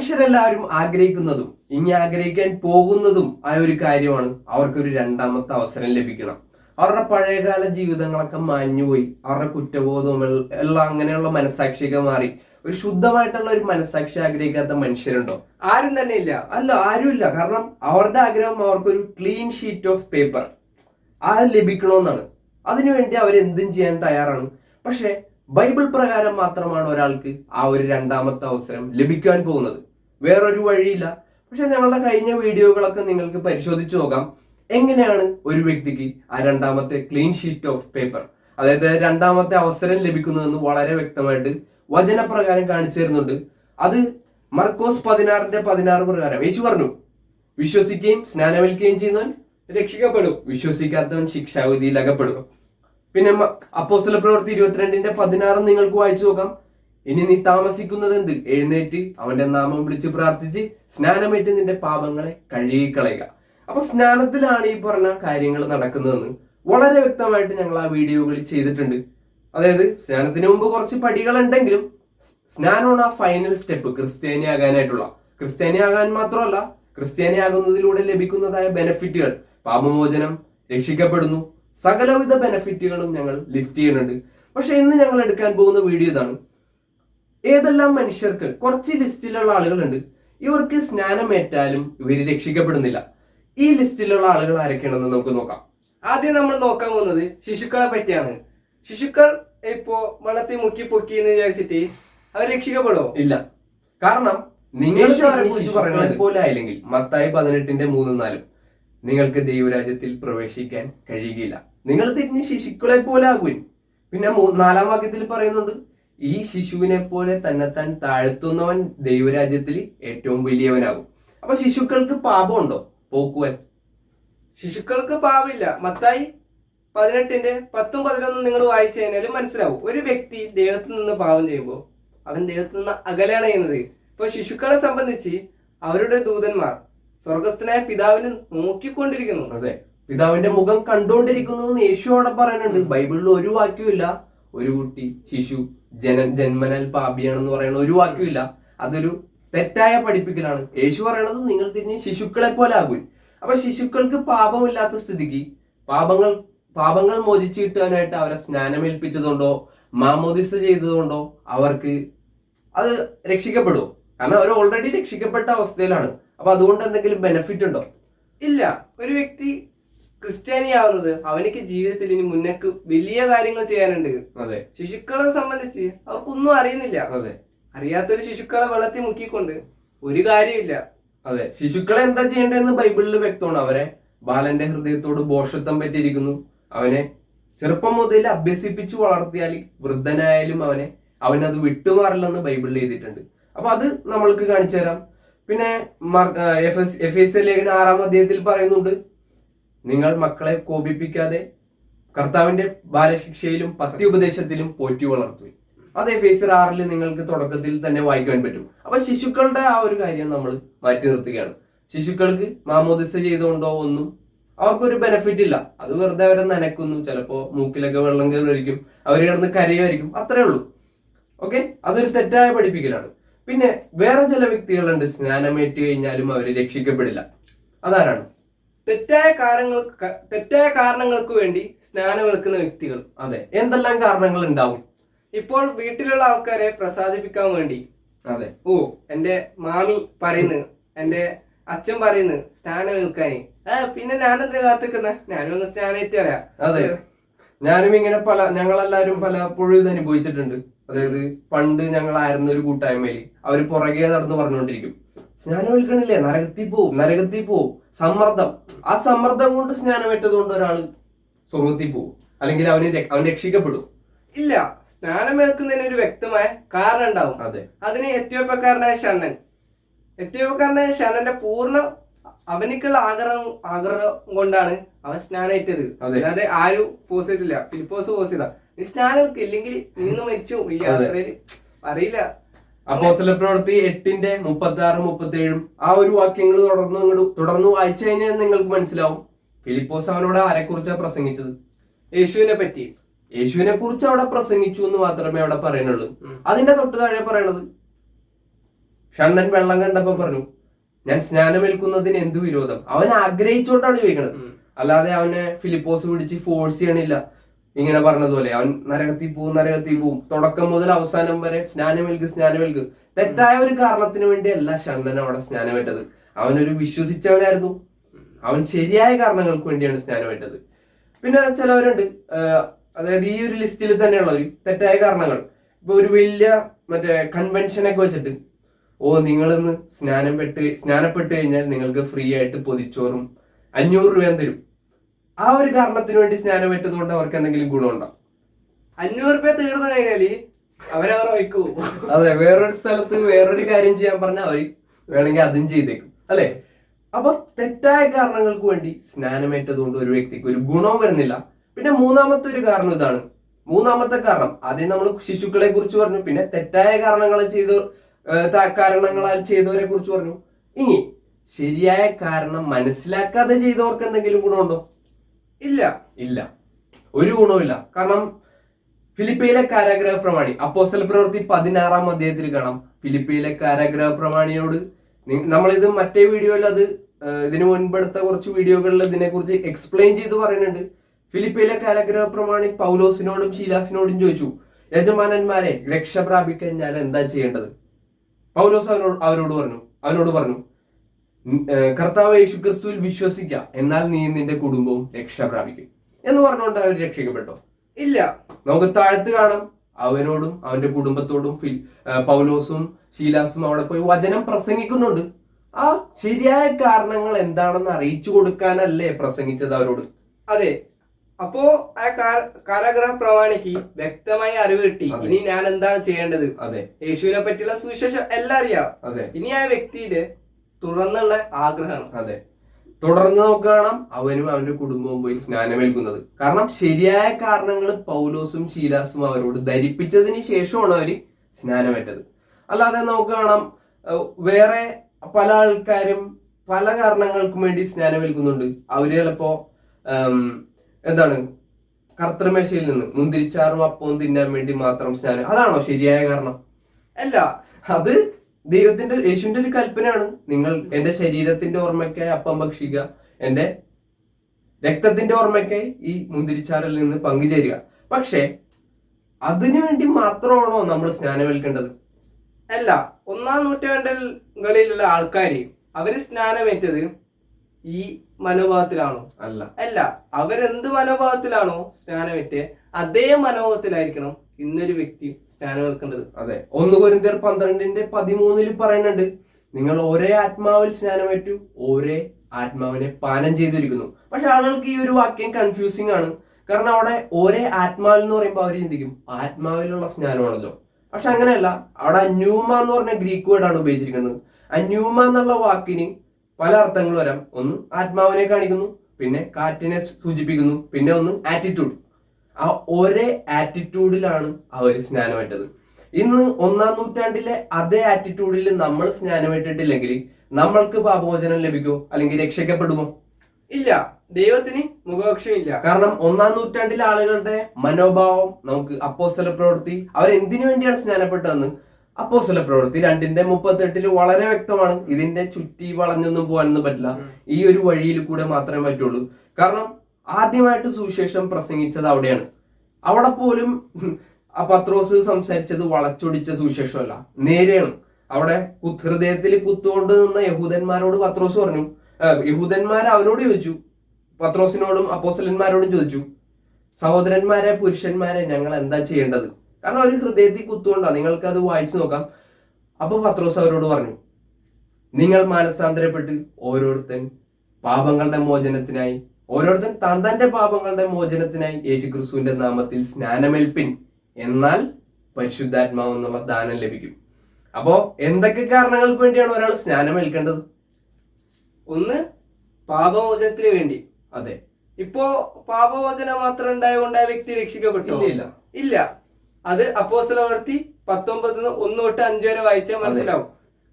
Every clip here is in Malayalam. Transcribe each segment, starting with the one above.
മനുഷ്യരെല്ലാവരും ആഗ്രഹിക്കുന്നതും ഇനി ആഗ്രഹിക്കാൻ പോകുന്നതും ആയ ഒരു കാര്യമാണ് അവർക്കൊരു രണ്ടാമത്തെ അവസരം ലഭിക്കണം. അവരുടെ പഴയകാല ജീവിതങ്ങളൊക്കെ മാഞ്ഞുപോയി. അവരുടെ കുറ്റബോധവും എല്ലാം അങ്ങനെയുള്ള മനസാക്ഷിയൊക്കെ മാറി. ഒരു ശുദ്ധമായിട്ടുള്ള ഒരു മനസാക്ഷി ആഗ്രഹിക്കാത്ത മനുഷ്യരുണ്ടോ? ആരും തന്നെ ഇല്ല. അല്ല ഇല്ല. കാരണം അവരുടെ ആഗ്രഹം അവർക്കൊരു ക്ലീൻ ഷീറ്റ് ഓഫ് പേപ്പർ ആ ലഭിക്കണമെന്നാണ്. അതിനുവേണ്ടി അവർ എന്തും ചെയ്യാൻ തയ്യാറാണ്. പക്ഷേ ബൈബിൾ പ്രകാരം മാത്രമാണ് ഒരാൾക്ക് ആ ഒരു രണ്ടാമത്തെ അവസരം ലഭിക്കാൻ പോകുന്നത്. വേറൊരു വഴിയില്ല. പക്ഷെ ഞങ്ങളുടെ കഴിഞ്ഞ വീഡിയോകളൊക്കെ നിങ്ങൾക്ക് പരിശോധിച്ച് നോക്കാം. എങ്ങനെയാണ് ഒരു വ്യക്തിക്ക് ആ രണ്ടാമത്തെ ക്ലീൻ ഷീറ്റ് ഓഫ് പേപ്പർ അതായത് രണ്ടാമത്തെ അവസരം ലഭിക്കുന്നതെന്ന് വളരെ വ്യക്തമായിട്ട് വചനപ്രകാരം കാണിച്ചു തരുന്നുണ്ട്. അത് മർക്കോസ് പതിനാറിന്റെ പതിനാറ് പ്രകാരം. യേശു പറഞ്ഞു വിശ്വസിക്കുകയും സ്നാനമേൽക്കുകയും ചെയ്യുന്നവൻ രക്ഷിക്കപ്പെടും. വിശ്വസിക്കാത്തവൻ ശിക്ഷാവിധിയിൽ അകപ്പെടും പിന്നെ അപ്പോസ്തല പ്രവൃത്തി ഇരുപത്തിരണ്ടിന്റെ പതിനാറ് നിങ്ങൾക്ക് വായിച്ചു നോക്കാം. ഇനി നീ താമസിക്കുന്നത് എന്ത് എഴുന്നേറ്റ് അവന്റെ നാമം വിളിച്ച് പ്രാർത്ഥിച്ച് സ്നാനമേറ്റ് നിന്റെ പാപങ്ങളെ കഴുകിക്കളയുക. അപ്പൊ സ്നാനത്തിലാണ് ഈ പറഞ്ഞ കാര്യങ്ങൾ നടക്കുന്നതെന്ന് വളരെ വ്യക്തമായിട്ട് ഞങ്ങൾ ആ വീഡിയോകളിൽ ചെയ്തിട്ടുണ്ട്. അതായത് സ്നാനത്തിന് മുമ്പ് കുറച്ച് പടികൾ ഉണ്ടെങ്കിലും സ്നാനമാണ് ആ ഫൈനൽ സ്റ്റെപ്പ് ക്രിസ്ത്യാനിയാകാനായിട്ടുള്ള. ക്രിസ്ത്യാനിയാകാൻ മാത്രമല്ല ക്രിസ്ത്യാനിയാകുന്നതിലൂടെ ലഭിക്കുന്നതായ ബെനഫിറ്റുകൾ പാപമോചനം രക്ഷിക്കപ്പെടുന്നു. സകലവിധ ബെനഫിറ്റുകളും ഞങ്ങൾ ലിസ്റ്റ് ചെയ്യുന്നുണ്ട്. പക്ഷെ ഇന്ന് ഞങ്ങൾ എടുക്കാൻ പോകുന്ന വീഡിയോ ഇതാണ്. ഏതെല്ലാം മനുഷ്യർക്ക് കുറച്ച് ലിസ്റ്റിലുള്ള ആളുകളുണ്ട് ഇവർക്ക് സ്നാനമേറ്റാലും ഇവർ രക്ഷിക്കപ്പെടുന്നില്ല. ഈ ലിസ്റ്റിലുള്ള ആളുകൾ ആരൊക്കെയാണെന്ന് നമുക്ക് നോക്കാം. ആദ്യം നമ്മൾ നോക്കാൻ പോകുന്നത് ശിശുക്കളെ പറ്റിയാണ്. ശിശുക്കൾ ഇപ്പോ വെള്ളത്തിൽ മുക്കി പൊക്കി എന്ന് വിചാരിച്ചിട്ട് അവർ രക്ഷിക്കപ്പെടുമോ ഇല്ല. കാരണം നിങ്ങൾ പോലെ ആയില്ലെങ്കിൽ മത്തായി പതിനെട്ടിന്റെ മൂന്നും നാലും നിങ്ങൾക്ക് ദൈവരാജ്യത്തിൽ പ്രവേശിക്കാൻ കഴിയുകയില്ല. നിങ്ങൾ തിരിഞ്ഞ് ശിശുക്കളെ പോലെ ആകുവിൻ. പിന്നെ നാലാം വാക്യത്തിൽ പറയുന്നുണ്ട് ഈ ശിശുവിനെ പോലെ തന്നെത്താൻ താഴ്ത്തുന്നവൻ ദൈവരാജ്യത്തിൽ ഏറ്റവും വലിയവനാകും. അപ്പൊ ശിശുക്കൾക്ക് പാപമുണ്ടോ? പോക്കുവൻ. ശിശുക്കൾക്ക് പാപമില്ല. മത്തായി പതിനെട്ടിന്റെ പത്തും പതിനൊന്നും നിങ്ങൾ വായിച്ചു കഴിഞ്ഞാൽ മനസ്സിലാവും. ഒരു വ്യക്തി ദൈവത്തിൽ നിന്ന് പാപം ചെയ്യുമ്പോൾ അവൻ ദൈവത്തിൽ നിന്ന് അകലെയാണ് ചെയ്യുന്നത്. ഇപ്പൊ ശിശുക്കളെ സംബന്ധിച്ച് അവരുടെ ദൂതന്മാർ സ്വർഗസ്ഥനായ പിതാവിന് നോക്കിക്കൊണ്ടിരിക്കുന്നു. അതെ. പിതാവിന്റെ മുഖം കണ്ടുകൊണ്ടിരിക്കുന്നു എന്ന് യേശു അവിടെ പറയുന്നുണ്ട്. ബൈബിളിൽ ഒരു വാക്യമില്ല ഒരു കുട്ടി ശിശു ജന ജന്മനാൽ പാപിയാണെന്ന് പറയുന്ന ഒരു വാക്യമില്ല അതൊരു തെറ്റായ പഠിപ്പിക്കലാണ്. യേശു പറയണത് നിങ്ങൾ തിരിഞ്ഞ് ശിശുക്കളെ പോലെ ആകും. അപ്പൊ ശിശുക്കൾക്ക് പാപമില്ലാത്ത സ്ഥിതിക്ക് പാപങ്ങൾ പാപങ്ങൾ മോചിച്ചു കിട്ടാനായിട്ട് അവരെ സ്നാനമേൽപ്പിച്ചതുകൊണ്ടോ മാമോദിസ ചെയ്തതുകൊണ്ടോ അവർക്ക് അത് രക്ഷിക്കപ്പെടുമോ കാരണം അവർ ഓൾറെഡി രക്ഷിക്കപ്പെട്ട അവസ്ഥയിലാണ്. അപ്പൊ അതുകൊണ്ട് എന്തെങ്കിലും ബെനിഫിറ്റ് ഉണ്ടോ? ഇല്ല. ഒരു വ്യക്തി ക്രിസ്ത്യാനിയാവുന്നത് അവനിക്ക് ജീവിതത്തിൽ ഇനി മുന്നേക്ക് വലിയ കാര്യങ്ങൾ ചെയ്യാനുണ്ട്. അതെ. ശിശുക്കളെ സംബന്ധിച്ച് അവർക്കൊന്നും അറിയുന്നില്ല. അതെ. അറിയാത്തൊരു ശിശുക്കളെ വെള്ളത്തിൽ മുക്കിക്കൊണ്ട് ഒരു കാര്യമില്ല അതെ. ശിശുക്കളെ എന്താ ചെയ്യേണ്ടതെന്ന് ബൈബിളിൽ വ്യക്തമാണ്. അവരെ ബാലന്റെ ഹൃദയത്തോട് ബോഷത്വം പറ്റിയിരിക്കുന്നു. അവനെ ചെറുപ്പം മുതൽ അഭ്യസിപ്പിച്ചു വളർത്തിയാൽ വൃദ്ധനായാലും അവനെ അവനത് വിട്ടുമാറില്ലെന്ന് ബൈബിളിൽ എഴുതിയിട്ടുണ്ട്. അപ്പൊ അത് നമ്മൾക്ക് കാണിച്ചു തരാം പിന്നെ എഫ് എസ് ലേഖന ആറാം അധ്യായത്തിൽ പറയുന്നുണ്ട് നിങ്ങൾ മക്കളെ കോപിപ്പിക്കാതെ കർത്താവിന്റെ ബാലശിക്ഷയിലും പത്തി ഉപദേശത്തിലും പോറ്റി വളർത്തുവിൻ. അതേ ഫേസർ ആറിൽ നിങ്ങൾക്ക് തുടക്കത്തിൽ തന്നെ വായിക്കാൻ പറ്റും. അപ്പൊ ശിശുക്കളുടെ ആ ഒരു കാര്യം നമ്മൾ മാറ്റി നിർത്തുകയാണ്. ശിശുക്കൾക്ക് മാമോദിസ ചെയ്തുകൊണ്ടോ ഒന്നും അവർക്കൊരു ബെനിഫിറ്റ് ഇല്ല. അത് വെറുതെ അവരെ നനക്കുന്നു ചിലപ്പോ മൂക്കിലൊക്കെ വെള്ളം കയറുമായിരിക്കും അവർ കിടന്ന് കരയുമായിരിക്കും. അത്രേ ഉള്ളൂ. ഓക്കെ? അതൊരു തെറ്റായ പഠിപ്പിക്കലാണ്. പിന്നെ വേറെ ചില വ്യക്തികളുണ്ട്. സ്നാനമേറ്റ് കഴിഞ്ഞാലും അവർ രക്ഷിക്കപ്പെടില്ല. അതാരാണ്? തെറ്റായ കാരണങ്ങൾക്ക് തെറ്റായ കാരണങ്ങൾക്ക് വേണ്ടി സ്നാനം എടുക്കുന്ന വ്യക്തികൾ. അതെ. എന്തെല്ലാം കാരണങ്ങൾ ഉണ്ടാവും? ഇപ്പോൾ വീട്ടിലുള്ള ആൾക്കാരെ പ്രസാദിപ്പിക്കാൻ വേണ്ടി. അതെ. ഓ എന്റെ മാമി പറയുന്നു എന്റെ അച്ഛൻ പറയുന്നു സ്നാനം നിൽക്കാനേ ആ പിന്നെ ഞാനെന്താ കാത്തിക്കുന്ന? ഞാനും ഒന്ന് സ്നാനം ഏറ്റുകളയാ അതെ. ഞാനും ഇങ്ങനെ പല ഞങ്ങളെല്ലാരും പല ഇത് അനുഭവിച്ചിട്ടുണ്ട്. അതായത് പണ്ട് ഞങ്ങളായിരുന്ന ഒരു കൂട്ടായ്മയിൽ അവർ പുറകെ നടന്ന് പറഞ്ഞുകൊണ്ടിരിക്കും. സ്നാനം എടുക്കണില്ലേ നരകത്തിൽ പോവും നരകത്തിൽ പോവും. സമ്മർദ്ദം. ആ സമ്മർദ്ദം കൊണ്ട് സ്നാനമേറ്റത് കൊണ്ട് ഒരാൾ സ്വർഗത്തിൽ പോവും. അല്ലെങ്കിൽ അവന് അവൻ രക്ഷിക്കപ്പെടും. ഇല്ല സ്നാനം ഏൽക്കുന്നതിന് ഒരു വ്യക്തമായ കാരണം ഉണ്ടാവും. അതെ. അതിന് എത്യോപ്യക്കാരനായ ഷണ്ണൻ എത്യോപ്യക്കാരനായ ഷണ്ണന്റെ പൂർണ അവനിക്കുള്ള ആഗ്രഹം ആഗ്രഹം കൊണ്ടാണ് അവൻ സ്നാനേറ്റത് അതെ. അല്ലാതെ ആരും ഫോഴ്സ് ചെയ്തില്ല ഫിലിപ്പോസ് ഫോഴ്സ് ചെയ്ത. നീ സ്നാനം ഇല്ലെങ്കിൽ നീന്ന് മരിച്ചു? ഈ യാത്രയിൽ അറിയില്ല. അപ്പോസ്തല പ്രവൃത്തി എട്ടിന്റെ മുപ്പത്തി ആറ് മുപ്പത്തി ഏഴും ആ ഒരു വാക്യങ്ങൾ തുടർന്ന് ഇങ്ങോട്ട് തുടർന്ന് വായിച്ചു കഴിഞ്ഞാൽ നിങ്ങൾക്ക് മനസ്സിലാവും. ഫിലിപ്പോസ് അവനോട് ആരെക്കുറിച്ചാണ് പ്രസംഗിച്ചത്? യേശുവിനെ പറ്റി. യേശുവിനെ കുറിച്ച് അവിടെ പ്രസംഗിച്ചു എന്ന് മാത്രമേ അവിടെ പറയുന്നുള്ളൂ. അതിന്റെ തൊട്ട് താഴെ പറയണത്? ഷണ്ണൻ വെള്ളം കണ്ടപ്പോ പറഞ്ഞു ഞാൻ സ്നാനമേൽക്കുന്നതിന് എന്ത് വിരോധം? അവൻ ആഗ്രഹിച്ചോണ്ടാണ് ചോദിക്കുന്നത് അല്ലാതെ അവനെ ഫിലിപ്പോസ് പിടിച്ച് ഫോഴ്സ് ചെയ്യണില്ല. ഇങ്ങനെ പറഞ്ഞതുപോലെ അവൻ നരകത്തിൽ പോവും നരകത്തിൽ പോവും. തുടക്കം മുതൽ അവസാനം വരെ സ്നാനമേൽക്ക് സ്നാനമേൽക്ക്. തെറ്റായ ഒരു കാരണത്തിന് വേണ്ടി അല്ല ഷണ്ണൻ അവിടെ സ്നാനമേറ്റത്. അവനൊരു വിശ്വസിച്ചവനായിരുന്നു. അവൻ ശരിയായ കാരണങ്ങൾക്ക് വേണ്ടിയാണ് സ്നാനമേറ്റത്. പിന്നെ ചിലവരുണ്ട്. അതായത് ഈ ഒരു ലിസ്റ്റിൽ തന്നെയുള്ള ഒരു തെറ്റായ കാരണങ്ങൾ. ഇപ്പൊ ഒരു വലിയ മറ്റേ കൺവെൻഷനൊക്കെ വെച്ചിട്ട് ഓ നിങ്ങളിന്ന് സ്നാനം പെട്ട് സ്നാനപ്പെട്ട് കഴിഞ്ഞാൽ നിങ്ങൾക്ക് ഫ്രീ ആയിട്ട് പൊതിച്ചോറും അഞ്ഞൂറ് രൂപ തരും. ആ ഒരു കാരണത്തിന് വേണ്ടി സ്നാനം പറ്റുന്നതുകൊണ്ട് അവർക്ക് എന്തെങ്കിലും ഗുണമുണ്ടോ? അഞ്ഞൂറ് രൂപ തീർന്നു കഴിഞ്ഞാൽ അവരവർ വയ്ക്കൂ. അതെ വേറൊരു സ്ഥലത്ത് വേറൊരു കാര്യം ചെയ്യാൻ പറഞ്ഞാൽ അവർ വേണമെങ്കിൽ അതും ചെയ്തേക്കും അല്ലെ? അപ്പൊ തെറ്റായ കാരണങ്ങൾക്ക് വേണ്ടി സ്നാനമേറ്റതുകൊണ്ട് ഒരു വ്യക്തിക്ക് ഒരു ഗുണവും വരുന്നില്ല. പിന്നെ മൂന്നാമത്തെ ഒരു കാരണം ഇതാണ്. മൂന്നാമത്തെ കാരണം ആദ്യം നമ്മൾ ശിശുക്കളെ കുറിച്ച് പറഞ്ഞു പിന്നെ തെറ്റായ കാരണങ്ങൾ ചെയ്ത കാരണങ്ങളാൽ ചെയ്തവരെ കുറിച്ച് പറഞ്ഞു. ഇനി ശരിയായ കാരണം മനസ്സിലാക്കാതെ ചെയ്തവർക്ക് എന്തെങ്കിലും ഗുണമുണ്ടോ? ഇല്ല. ഇല്ല. ഒരു ഗുണവുമില്ല കാരണം ഫിലിപ്പയിലെ കാരാഗ്രഹ പ്രമാണി അപ്പോസ്റ്റൽ പ്രവൃത്തി പതിനാറാം അധ്യായത്തിൽ കാണാം. ഫിലിപ്പയിലെ കാരാഗ്രഹ പ്രമാണിയോട് നമ്മളിത് മറ്റേ വീഡിയോയിൽ അത് ഇതിന് മുൻപെടുത്ത കുറച്ച് വീഡിയോകളിൽ ഇതിനെക്കുറിച്ച് എക്സ്പ്ലെയിൻ ചെയ്ത് പറയുന്നുണ്ട്. ഫിലിപ്പയിലെ കാരാഗ്രഹ പ്രമാണി പൗലോസിനോടും ശീലാസിനോടും ചോദിച്ചു യജമാനന്മാരെ രക്ഷ പ്രാപിക്കാൻ ഞാൻ എന്താ ചെയ്യേണ്ടത്? പൗലോസ് അവനോട് അവരോട് പറഞ്ഞു അവനോട് പറഞ്ഞു "ഉം, ഏഹ്, കർത്താവ് യേശു ക്രിസ്തുവിൽ വിശ്വസിക്ക. എന്നാൽ നീ നിന്റെ കുടുംബവും രക്ഷ പ്രാപിക്കും എന്ന് പറഞ്ഞുകൊണ്ട് അവർ രക്ഷിക്കപ്പെട്ടോ? ഇല്ല. നമുക്ക് താഴത്ത് കാണാം. അവനോടും അവന്റെ കുടുംബത്തോടും പൗലോസും ശീലാസും അവിടെ പോയി വചനം പ്രസംഗിക്കുന്നുണ്ട്. ആ ശരിയായ കാരണങ്ങൾ എന്താണെന്ന് അറിയിച്ചു കൊടുക്കാനല്ലേ പ്രസംഗിച്ചത് അവരോട്? അതെ. അപ്പോ ആ കാരാഗ്രഹ പ്രമാണിക്ക് വ്യക്തമായി അറിവ് കിട്ടി. ഇനി ഞാൻ എന്താണ് ചെയ്യേണ്ടത്? അതെ. യേശുവിനെ പറ്റിയുള്ള സുവിശേഷം എല്ലാം അറിയാം. അതെ. ഇനി ആ വ്യക്തിയുടെ തുടർന്നുള്ള ആഗ്രഹം. അതെ. തുടർന്ന് നമുക്ക് കാണാം അവനും അവന്റെ കുടുംബവും പോയി സ്നാനമേൽക്കുന്നത്. കാരണം ശരിയായ കാരണങ്ങൾ പൗലോസും ശീലാസും അവരോട് ധരിപ്പിച്ചതിന് ശേഷമാണ് അവർ സ്നാനമേറ്റത്. അല്ലാതെ നമുക്ക് കാണാം വേറെ പല ആൾക്കാരും പല കാരണങ്ങൾക്കും വേണ്ടി സ്നാനമേൽക്കുന്നുണ്ട്. അവർ ചിലപ്പോ എന്താണ് കർത്തൃമേശയിൽ നിന്ന് മുന്തിരിച്ചാറും അപ്പവും തിന്നാൻ വേണ്ടി മാത്രം സ്നാനം. അതാണോ ശരിയായ കാരണം? അല്ല അത് ദൈവത്തിന്റെ യേശുവിന്റെ ഒരു കൽപ്പനയാണ്. നിങ്ങൾ എന്റെ ശരീരത്തിന്റെ ഓർമ്മയ്ക്കായി അപ്പം ഭക്ഷിക്കുക. എന്റെ രക്തത്തിന്റെ ഓർമ്മയ്ക്കായി ഈ മുന്തിരിച്ചാറിൽ നിന്ന് പങ്കുചേരുക. പക്ഷേ അതിനുവേണ്ടി മാത്രമാണോ നമ്മൾ സ്നാനമേൽക്കേണ്ടത്? അല്ല ഒന്നാം നൂറ്റാണ്ടുകളിലുള്ള ആൾക്കാര് അവർ സ്നാനമേറ്റത് ഈ മനോഭാവത്തിലാണോ? അല്ല. അല്ല അവരെന്ത് മനോഭാവത്തിലാണോ സ്നാനമേറ്റ് അതേ മനോഭാവത്തിലായിരിക്കണം ഇന്നൊരു വ്യക്തി സ്നാനമേൽക്കേണ്ടത് അതെ. ഒന്ന് കൊരിന്തിയർ പന്ത്രണ്ടിന്റെ പതിമൂന്നിൽ പറയുന്നുണ്ട് നിങ്ങൾ ഒരേ ആത്മാവിൽ സ്നാനമേറ്റു ഒരേ ആത്മാവിനെ പാനം ചെയ്തിരിക്കുന്നു. പക്ഷെ ആളുകൾക്ക് ഈ ഒരു വാക്യം കൺഫ്യൂസിങ് ആണ്. കാരണം അവിടെ ഒരേ ആത്മാവിൽ എന്ന് പറയുമ്പോൾ അവർ ചിന്തിക്കും ആത്മാവിലുള്ള സ്നാനമാണല്ലോ. പക്ഷെ അങ്ങനെയല്ല. അവിടെ അന്യൂമ എന്ന് പറഞ്ഞ ഗ്രീക്ക് വേർഡ് ആണ് ഉപയോഗിച്ചിരിക്കുന്നത്. അന്യൂമ എന്നുള്ള വാക്കിന് പല അർത്ഥങ്ങൾ വരാം. ഒന്ന് ആത്മാവിനെ കാണിക്കുന്നു പിന്നെ കാറ്റിനെ സൂചിപ്പിക്കുന്നു പിന്നെ ഒന്ന് ആറ്റിറ്റ്യൂഡ് ആ ഒരേ ആറ്റിറ്റ്യൂഡിലാണ് അവർ സ്നാനമേറ്റത് ഇന്ന് ഒന്നാം നൂറ്റാണ്ടിലെ അതേ ആറ്റിറ്റ്യൂഡിൽ നമ്മൾ സ്നാനമേറ്റിട്ടില്ലെങ്കിൽ നമ്മൾക്ക് പാപമോചനം ലഭിക്കുമോ അല്ലെങ്കിൽ രക്ഷിക്കപ്പെടുമോ? ഇല്ല. ദൈവത്തിന് മുഖപക്ഷമില്ല. കാരണം ഒന്നാം നൂറ്റാണ്ടിലെ ആളുകളുടെ മനോഭാവം നമുക്ക് അപ്പോസ്തല പ്രവൃത്തി അവരെന്തിനു വേണ്ടിയാണ് സ്നാനപ്പെട്ടതെന്ന്? അപ്പോസ്തല പ്രവൃത്തി രണ്ടിന്റെ മുപ്പത്തെട്ടിൽ വളരെ വ്യക്തമാണ്. ഇതിന്റെ ചുറ്റി വളഞ്ഞൊന്നും പോകാനൊന്നും പറ്റില്ല. ഈ ഒരു വഴിയിൽ കൂടെ മാത്രമേ പറ്റുള്ളൂ. കാരണം ആദ്യമായിട്ട് സുവിശേഷം പ്രസംഗിച്ചത് അവിടെയാണ്. അവിടെ പോലും ആ പത്രോസ് സംസാരിച്ചത് വളച്ചൊടിച്ച സുവിശേഷമല്ല നേരെയാണ്. അവിടെ ഹൃദയത്തിൽ കുത്തുകൊണ്ട് നിന്ന യഹൂദന്മാരോട് പത്രോസ് പറഞ്ഞു യഹൂദന്മാർ അവനോട് ചോദിച്ചു പത്രോസിനോടും അപ്പോസലന്മാരോടും ചോദിച്ചു സഹോദരന്മാരെ പുരുഷന്മാരെ ഞങ്ങൾ എന്താ ചെയ്യേണ്ടത്? കാരണം അവർ ഹൃദയത്തിൽ കുത്തുകൊണ്ടാ നിങ്ങൾക്ക് അത് വായിച്ചു നോക്കാം. അപ്പൊ പത്രോസ് അവരോട് പറഞ്ഞു നിങ്ങൾ മാനസാന്തരപ്പെട്ട് ഓരോരുത്തൻ പാപങ്ങളുടെ മോചനത്തിനായി ഓരോരുത്തൻ താൻ തന്റെ പാപങ്ങളുടെ മോചനത്തിനായി യേശുക്രിസ്തുവിന്റെ നാമത്തിൽ സ്നാനമേൽപ്പിൻ. എന്നാൽ പരിശുദ്ധാത്മാവ് എന്നുള്ള ദാനം ലഭിക്കും. അപ്പോ എന്തൊക്കെ കാരണങ്ങൾക്ക് വേണ്ടിയാണ് ഒരാൾ സ്നാനമേൽക്കേണ്ടത്? ഒന്ന് പാപമോചനത്തിന് വേണ്ടി. അതെ. ഇപ്പോ പാപമോചനം മാത്രം ഉണ്ടായതുകൊണ്ട് ആ വ്യക്തി രക്ഷിക്കപ്പെട്ടു? ഇല്ല ഇല്ല. അത് അപ്പോസ്തല പ്രവൃത്തി പത്തൊമ്പതിന് ഒന്ന് തൊട്ട് അഞ്ചു വരെ വായിച്ചാൽ മനസ്സിലാവും.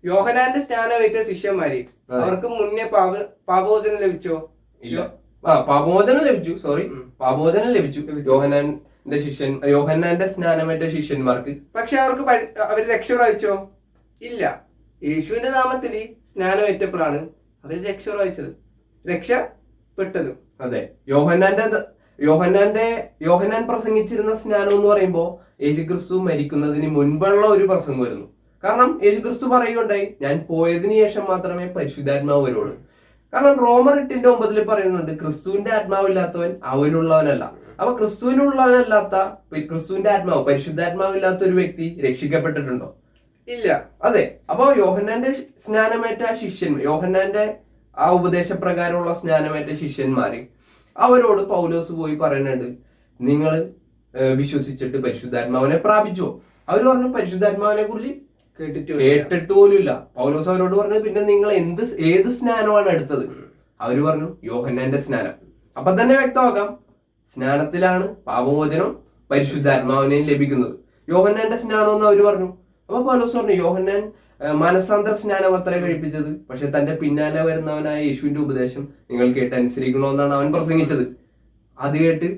യോഹനാന്റെ സ്നാനമേറ്റ ശിഷ്യന്മാര് അവർക്ക് മുന്നേ പാപ പാപമോചനം ലഭിച്ചോ? ഇല്ല. ആ പാപമോചനം ലഭിച്ചു. സോറി. പാപമോചനം ലഭിച്ചു. യോഹനാന്റെ ശിഷ്യൻ യോഹന്നാന്റെ സ്നാനമേറ്റ ശിഷ്യന്മാർക്ക്. പക്ഷെ അവർക്ക് അവർ രക്ഷ പ്രാപിച്ചോ? ഇല്ല. യേശുവിന്റെ നാമത്തിൽ സ്നാനമേറ്റപ്പോഴാണ് അവർ രക്ഷ പ്രാപിച്ചത്. രക്ഷപ്പെട്ടത് അതെ. യോഹന്നാന്റെ യോഹന്നാന്റെ യോഹന്നാൻ പ്രസംഗിച്ചിരുന്ന സ്നാനം എന്ന് പറയുമ്പോ യേശുക്രിസ്തു മരിക്കുന്നതിന് മുൻപുള്ള ഒരു പ്രസംഗം വരുന്നു. കാരണം യേശുക്രിസ്തു പറയുകയുണ്ടായി ഞാൻ പോയതിനു ശേഷം മാത്രമേ പരിശുദ്ധാത്മാവ് വരുള്ളൂ. കാരണം റോമർ എട്ടിന്റെ ഒമ്പതിൽ പറയുന്നുണ്ട് ക്രിസ്തുവിന്റെ ആത്മാവില്ലാത്തവൻ അവനുള്ളവനല്ല അപ്പൊ ക്രിസ്തുവിനുള്ളവനല്ലാത്ത ക്രിസ്തുവിന്റെ ആത്മാവ് പരിശുദ്ധാത്മാവില്ലാത്ത ഒരു വ്യക്തി രക്ഷിക്കപ്പെട്ടിട്ടുണ്ടോ? ഇല്ല. അതെ. അപ്പൊ യോഹന്നാന്റെ സ്നാനമേറ്റ ശിഷ്യൻ യോഹന്നാന്റെ ആ ഉപദേശപ്രകാരമുള്ള സ്നാനമേറ്റ ശിഷ്യന്മാര് അവരോട് പൗലോസ് പോയി പറയുന്നുണ്ട് നിങ്ങൾ വിശ്വസിച്ചിട്ട് പരിശുദ്ധാത്മാവിനെ പ്രാപിച്ചോ? അവർ പറഞ്ഞു പരിശുദ്ധാത്മാവിനെ കുറിച്ച് കേട്ടിട്ട് പോലുമില്ല. പൗലോസ് അവരോട് പറഞ്ഞത് പിന്നെ നിങ്ങൾ എന്ത് ഏത് സ്നാനമാണ് എടുത്തത്? അവർ പറഞ്ഞു യോഹന്നാന്റെ സ്നാനം. അപ്പൊ തന്നെ വ്യക്തമാക്കാം. സ്നാനത്തിലാണ് പാപമോചനം പരിശുദ്ധാത്മാവിനെയും ലഭിക്കുന്നത്. യോഹന്നാന്റെ സ്നാനം എന്ന് അവർ പറഞ്ഞു. അപ്പൊ പൗലോസ് പറഞ്ഞു യോഹന്നാൻ മനസാന്തര സ്നാനം അത്ര കഴിപ്പിച്ചത്. പക്ഷെ തന്റെ പിന്നാലെ വരുന്നവനായ യേശുവിന്റെ ഉപദേശം നിങ്ങൾ കേട്ട് അനുസരിക്കണമെന്നാണ് അവൻ പ്രസംഗിച്ചത്. അത് കേട്ട്